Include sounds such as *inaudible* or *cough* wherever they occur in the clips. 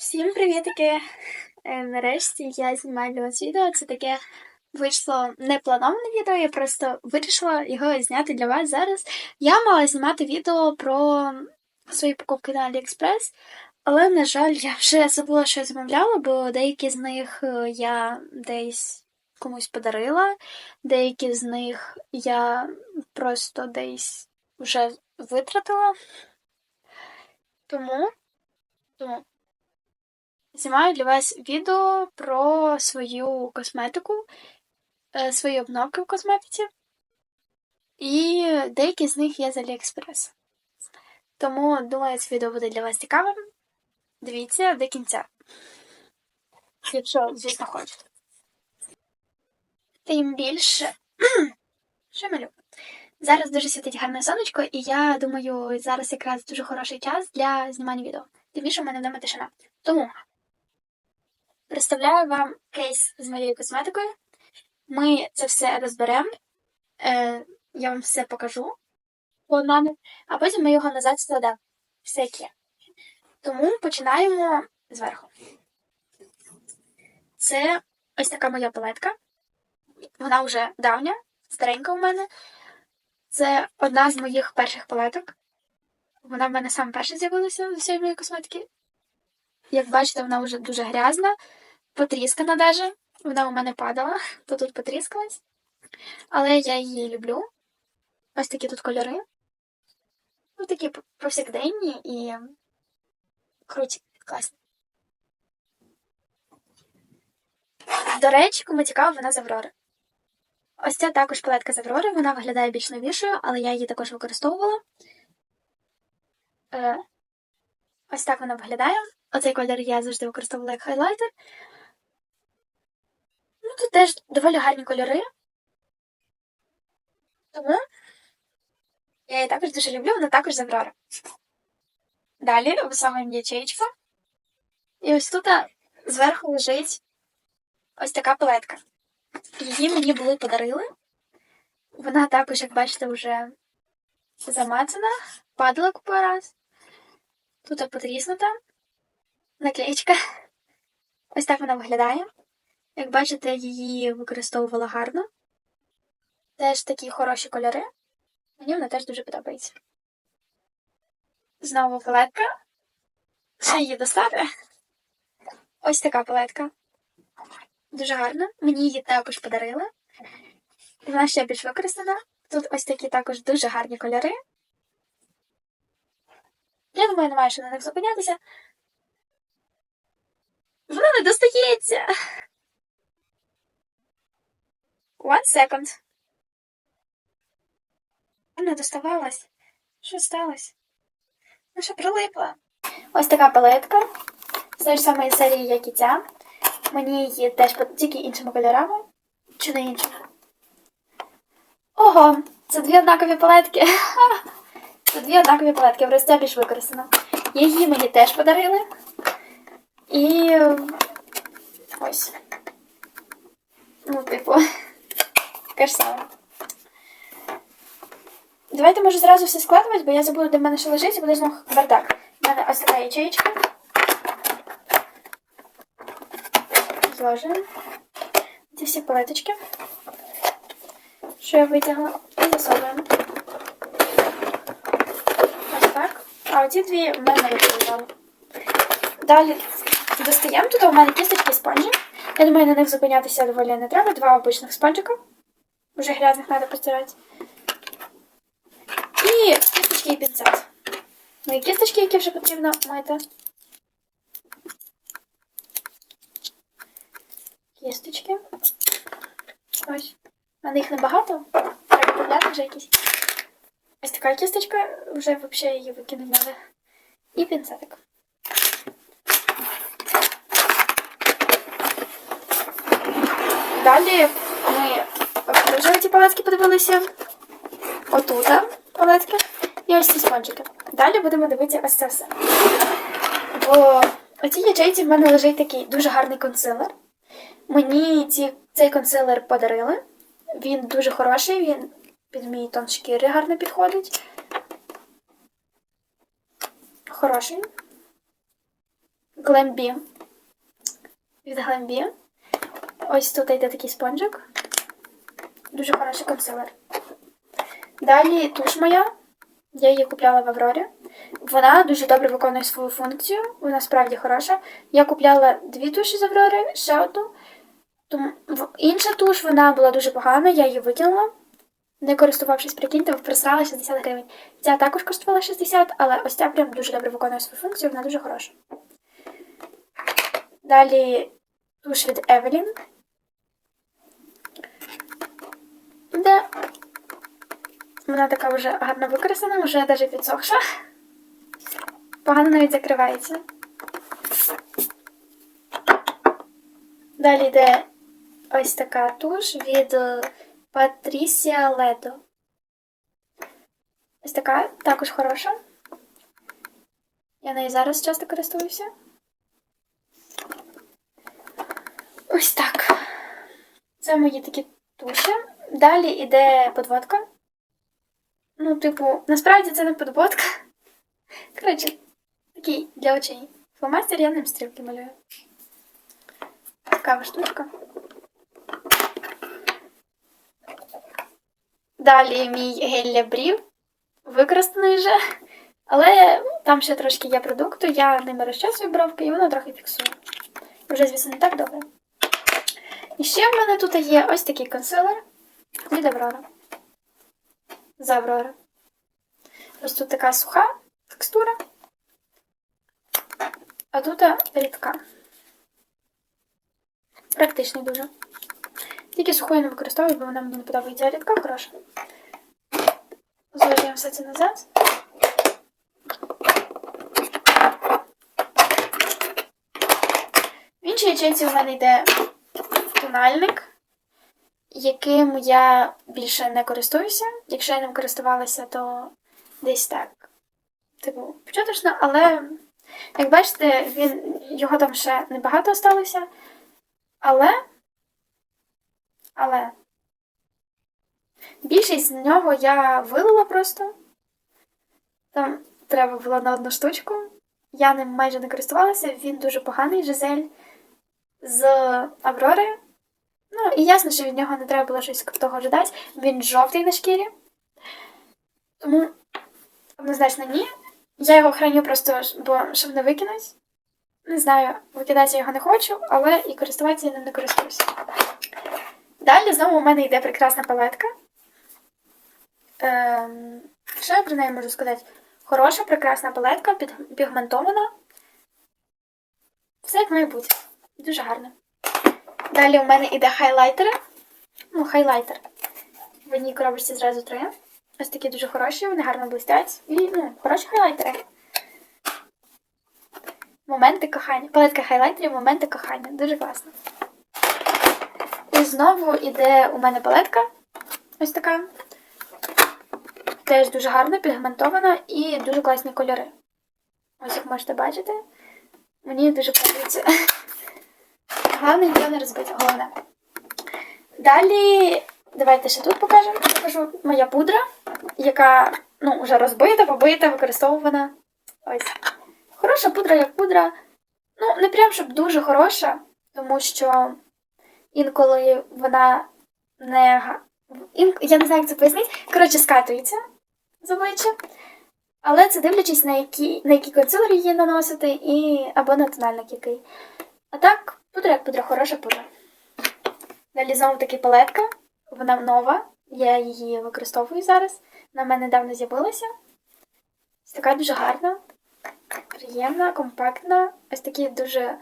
Всім привітики! Е, Нарешті я знімаю для вас відео. Це таке вийшло неплановане відео, я просто вирішила його зняти для вас зараз. Я мала знімати відео про свої покупки на AliExpress, але, на жаль, я вже забула, що я замовляла, бо деякі з них е, я десь комусь подарила, деякі з них я просто десь вже витратила. Тому. Тому знімаю для вас відео про свою косметику, е, свої обновки в косметиці. І деякі з них є з AliExpress. Тому, думаю, це відео буде для вас цікавим. Дивіться до кінця. Якщо, звісно, хочете. Тим більше. *clears throat* Що малю? Зараз дуже світить гарне сонечко, і я думаю, зараз якраз дуже хороший час для знімання відео. Тим більше в мене вдома тишина. Тому представляю вам кейс з моєю косметикою. Ми це все розберемо. Е, я вам все покажу по одному, а потім ми його назад складемо. Все як. Тому починаємо зверху. Це ось така моя палетка. Вона вже давня, старенька у мене. Це одна з моїх перших палеток. Вона в мене саме перша з'явилася з усієї моєї косметики. Як бачите, вона вже дуже грязна, потріскана даже. Вона у мене падала, то тут потріскалась. Але я її люблю. Ось такі тут кольори. Ну, такі повсякденні і круті, класні. До речі, кому цікаво, вона з Аврори. Ось ця також палетка з Аврори, вона виглядає більш новішою, але я її також використовувала. Е, Ось так вона виглядає. Оцей колір я завжди використовувала як хайлайтер. Ну, тут теж доволі гарні кольори. Тому я її також дуже люблю, вона також з Аврори. Далі висовуємо ячеїчку. І ось тут зверху лежить ось така палетка. Її мені були подарили. Вона також, як бачите, вже замацана, падала купу раз. Тут потріснута наклеєчка. Ось так вона виглядає. Як бачите, її використовувала гарно. Теж такі хороші кольори. Мені вона теж дуже подобається. Знову палетка. Ще її достати. Ось така палетка. Дуже гарна. Мені її також подарили. Вона ще більш використана. Тут ось такі також дуже гарні кольори. Я думаю, немає що на них зупинятися. Вона не достається. One second. Не доставалась. Що сталося? Що прилипла? Ось така палетка. З тої ж самої серії, як і ця. Мені її теж тільки іншими кольорами. Чи не іншими? Ого, це дві однакові палетки. *laughs* Це дві однакові палетки, просто ця більш використана. Її мені теж подарили. І ось. Ну, типу, таке ж саме. Давайте може зразу все складувати, бо я забуду, де в мене ще лежить, і буде знову бардак. У мене ось така ячеєчка. Зложимо ці всі палеточки, що я витягла, і засовуємо. Ось так. А оці дві в мене витягнули. Далі достаємо. Тут у мене кісточки спонжі. Я думаю, на них зупинятися доволі не треба. Два обичних спонжика. Уже грязних треба постирати. І кісточки і пінцет. Мої кісточки, які вже потрібно мити. Кісточки. Ось. У мене їх небагато. Треба купляти вже якісь. Ось така кісточка, вже взагалі її викинути треба. І пінцетик. Далі ми вже ці палетки подивилися. Отута палетки і ось ці спонжики. Далі будемо дивитися ось це все. Бо у цій ячейці в мене лежить такий дуже гарний консилер. Мені ці, цей консилер подарили. Він дуже хороший, він під мій тон шкіри гарно підходить. Хороший. Glambi. Від Glambi. Ось тут йде такий спонжик. Дуже хороший консилер. Далі туш моя. Я її купляла в Аврорі. Вона дуже добре виконує свою функцію, вона справді хороша. Я купляла дві туші з Аврори, ще одну. Тому інша туш вона була дуже погана, я її викинула. Не користувавшись, прикиньте, просрала 60 гривень. Ця також коштувала 60, але ось ця прям дуже добре виконує свою функцію, вона дуже хороша. Далі туш від Evelyn. Де вона така вже гарно використана, вже навіть підсохша. Погано навіть закривається. Далі йде ось така туш від Patricia Ledo. Ось така також хороша. Я нею зараз часто користуюся. Ось так. Це мої такі туші. Далі йде подводка. Ну, типу, насправді це не подводка. Коротше, такий для очей. Фломастер я ним стрілки малюю. Цікава штучка. Далі мій гель для брів. Використаний вже. Але там ще трошки є продукту, я ними розчасую бровки і воно трохи фіксує. Вже, звісно, не так добре. І ще в мене тут є ось такий консилер від Аврора. З Аврора. Ось тут така суха текстура, а тут рідка. Практичний дуже. Тільки суху я не використовую, бо вона мені не подобається, а рідка хороша. Зложуємо все це назад. В іншій ячейці у мене йде тональник, яким я більше не користуюся. Якщо я ним користувалася, то десь так. Типу, початочно, але, як бачите, він, його там ще небагато осталося. Але. Але. Більшість з нього я вилила просто. Там треба було на одну штучку. Я ним майже не користувалася, він дуже поганий жизель з Аврори. Ну, і ясно, що від нього не треба було щось того ожидати. Він жовтий на шкірі. Тому, однозначно, ні. Я його храню просто, бо щоб не викинути. Не знаю, викидати я його не хочу, але і користуватися я ним не користуюся. Далі знову у мене йде прекрасна палетка. Ем, що я про неї можу сказати? Хороша, прекрасна палетка, пігментована. Все як має бути. Дуже гарно. Далі у мене йде хайлайтери. Ну, хайлайтер. В одній коробочці зразу три. Ось такі дуже хороші, вони гарно блистять. І ну, хороші хайлайтери. Моменти кохання. Палетка хайлайтерів, моменти кохання. Дуже класно. І знову йде у мене палетка. Ось така. Теж дуже гарна, пігментована і дуже класні кольори. Ось як можете бачити. Мені дуже подобається. *laughs* Головне нічого не розбити. Головне. Далі, давайте ще тут покажемо. Покажу моя пудра, яка ну, вже розбита, побита, використовувана. Ось. Хороша пудра, як пудра. Ну, не прям щоб дуже хороша, тому що інколи вона не. Ін... Я не знаю, як це пояснити. Коротше, скатується з обличчя. Але це дивлячись, на які, на які консилери її наносити, і... або на тональник який. А так, пудра як пудра, хороша пудра. Далі знову таки палетка. Вона нова. Я її використовую зараз. Вона мене недавно з'явилася. Ось така дуже гарна, приємна, компактна. Ось такі дуже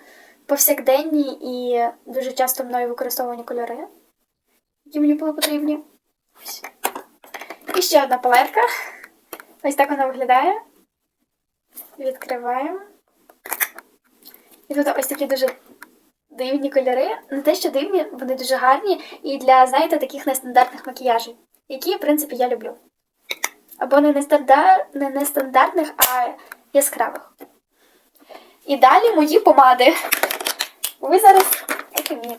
повсякденні і дуже часто мною використовувані кольори, які мені були потрібні. Ось. І ще одна палетка. Ось так вона виглядає. Відкриваємо. І тут ось такі дуже дивні кольори. Не те, що дивні, вони дуже гарні і для, знаєте, таких нестандартних макіяжів, які, в принципі, я люблю. Або не, нестандар... не нестандартних, а яскравих. І далі мої помади. Ви зараз оцініть.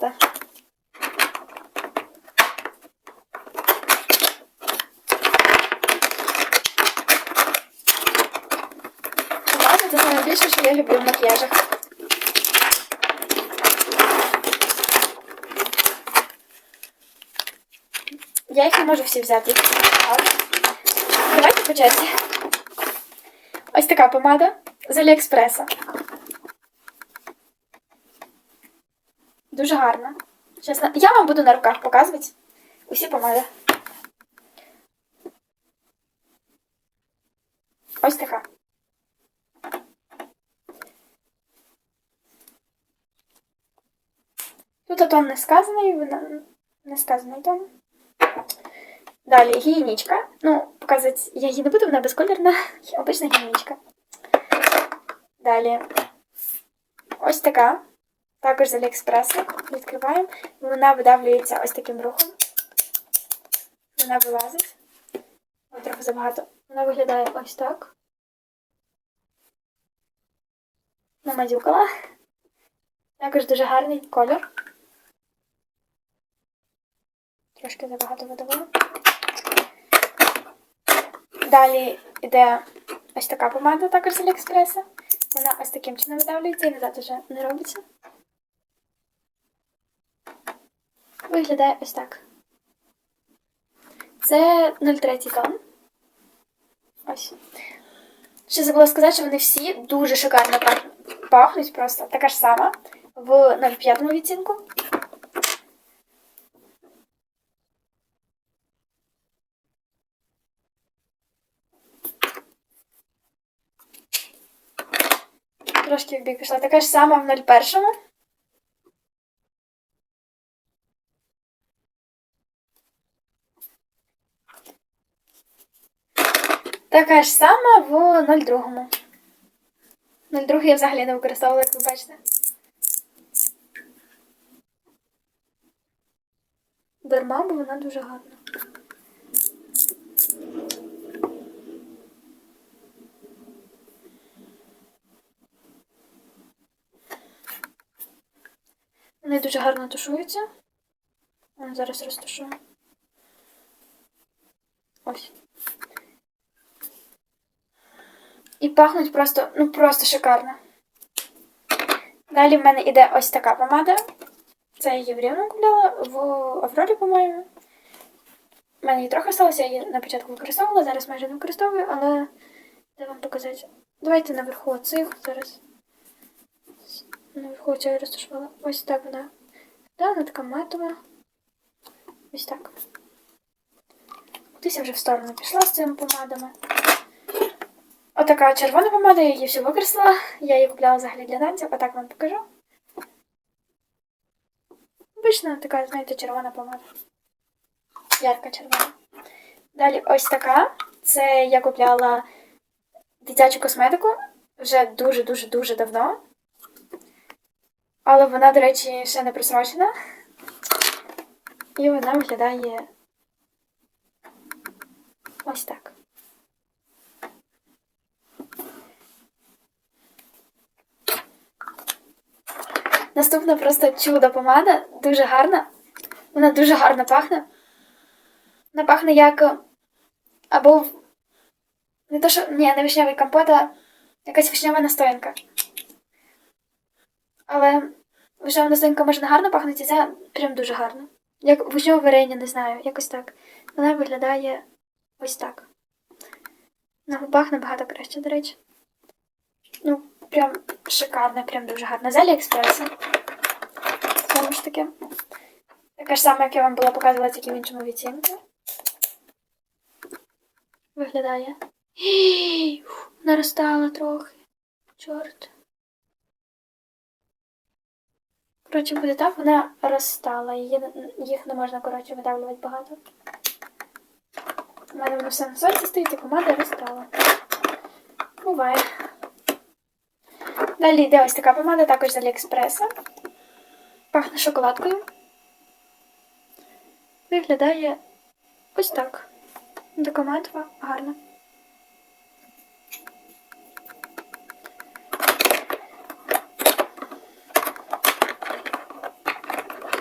Помади це найбільше, що я люблю в макіяжах. Я їх не можу всі взяти. Давайте по черзі. Ось така помада з Аліекспреса. Дуже гарна. Чесно, я вам буду на руках показувати усі помади. Ось така. Тут тон не сказаний, вона не сказаний тон. Далі гігієнічка. Ну, показувати я її не буду, вона безколірна. Обична гігієнічка. Далі. Ось така. Також з Аліекспресу. Відкриваємо. Вона видавлюється ось таким рухом. Вона вилазить. Ось трохи забагато. Вона виглядає ось так. Намазюкала. Також дуже гарний колір. Трошки забагато видавила. Далі йде ось така помада також з Аліекспреса. Вона ось таким чином видавлюється і назад вже не робиться. Виглядає ось так. Це 03 тон. Ось. Ще забула сказати, що вони всі дуже шикарно пахнуть просто. Така ж сама в 05 відцінку. Трошки в бік пішла. Така ж сама в 01. Така ж сама в 02. 02 я взагалі не використовувала, як ви бачите. Дарма, бо вона дуже гарна. Дуже гарно тушуються. Я зараз розташую. Ось. І пахнуть просто, ну просто шикарно. Далі в мене іде ось така помада. Це я її в Рівно купляла в Аврорі, по-моєму. У мене її трохи сталося, я її на початку використовувала, зараз майже не використовую, але де вам показати. Давайте наверху цих зараз. Наверху цього розташувала. Ось так вона. Да, вона така матова. Ось так. Кудись я вже в сторону пішла з цими помадами. Отака червона помада, я її всю використала. Я її купляла взагалі для танців, а так вам покажу. Обична така, знаєте, червона помада. Ярка червона. Далі ось така. Це я купляла дитячу косметику вже дуже-дуже-дуже давно. Але вона, до речі, ще не просрочена. І вона виглядає ось так. Наступна просто чудо помада, дуже гарна. Вона дуже гарно пахне. Вона пахне як. Або. Не то, що. Ні, не вишневий компот, а якась вишнева настоянка. Але вишнева настоянка може не гарно пахнути, ця прям дуже гарно. Як вишневе варення, не знаю, якось так. Вона виглядає ось так. На губах набагато краще, до речі. Ну, прям шикарна, прям дуже гарна. З Аліекспресу. Знову ж таки. Така ж сама, як я вам була показувала, тільки в іншому відтінку. Виглядає. Наростала трохи. Чорт. Коротше, буде так, вона розстала. Її, їх не можна, коротше, видавлювати багато. У мене воно все на сонці стоїть, і помада розстала. Буває. Далі йде ось така помада, також з Аліекспреса. Пахне шоколадкою. Виглядає ось так. Така матова, гарна.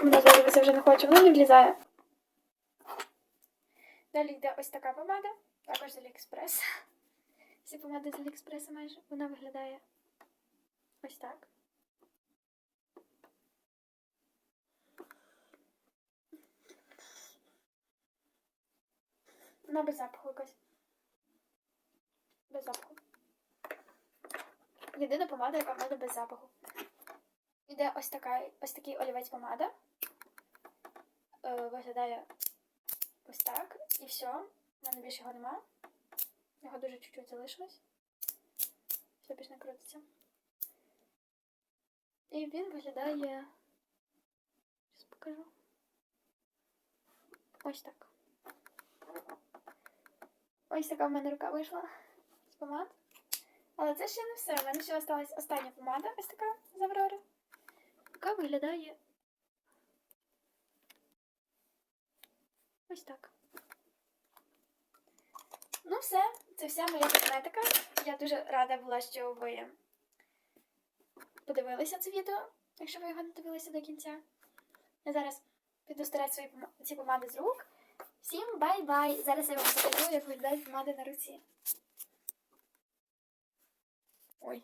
Вона звалюватися вже не хоче, вона не влізає. Далі йде ось така помада, також з Аліекспрес. Всі помади з Аліекспреса майже. Вона виглядає ось так. Вона без запаху якась. Без запаху. Єдина помада, яка в мене без запаху. Іде ось така, ось такий олівець помада. Е, виглядає ось так. І все. У мене більше його нема. Його дуже чуть-чуть залишилось. Все більше не крутиться. І він виглядає. Зараз покажу. Ось так. Ось така в мене рука вийшла з помад. Але це ще не все. У мене ще осталась остання помада, ось така з Аврори. Яка виглядає. Ось так. Ну, все, це вся моя косметика. Я дуже рада була, що ви подивилися це відео, якщо ви його не дивилися до кінця. Я зараз піду старати свої пома- ці помади з рук. Всім бай-бай! Зараз я вам покажу, як виглядають помади на руці. Ой.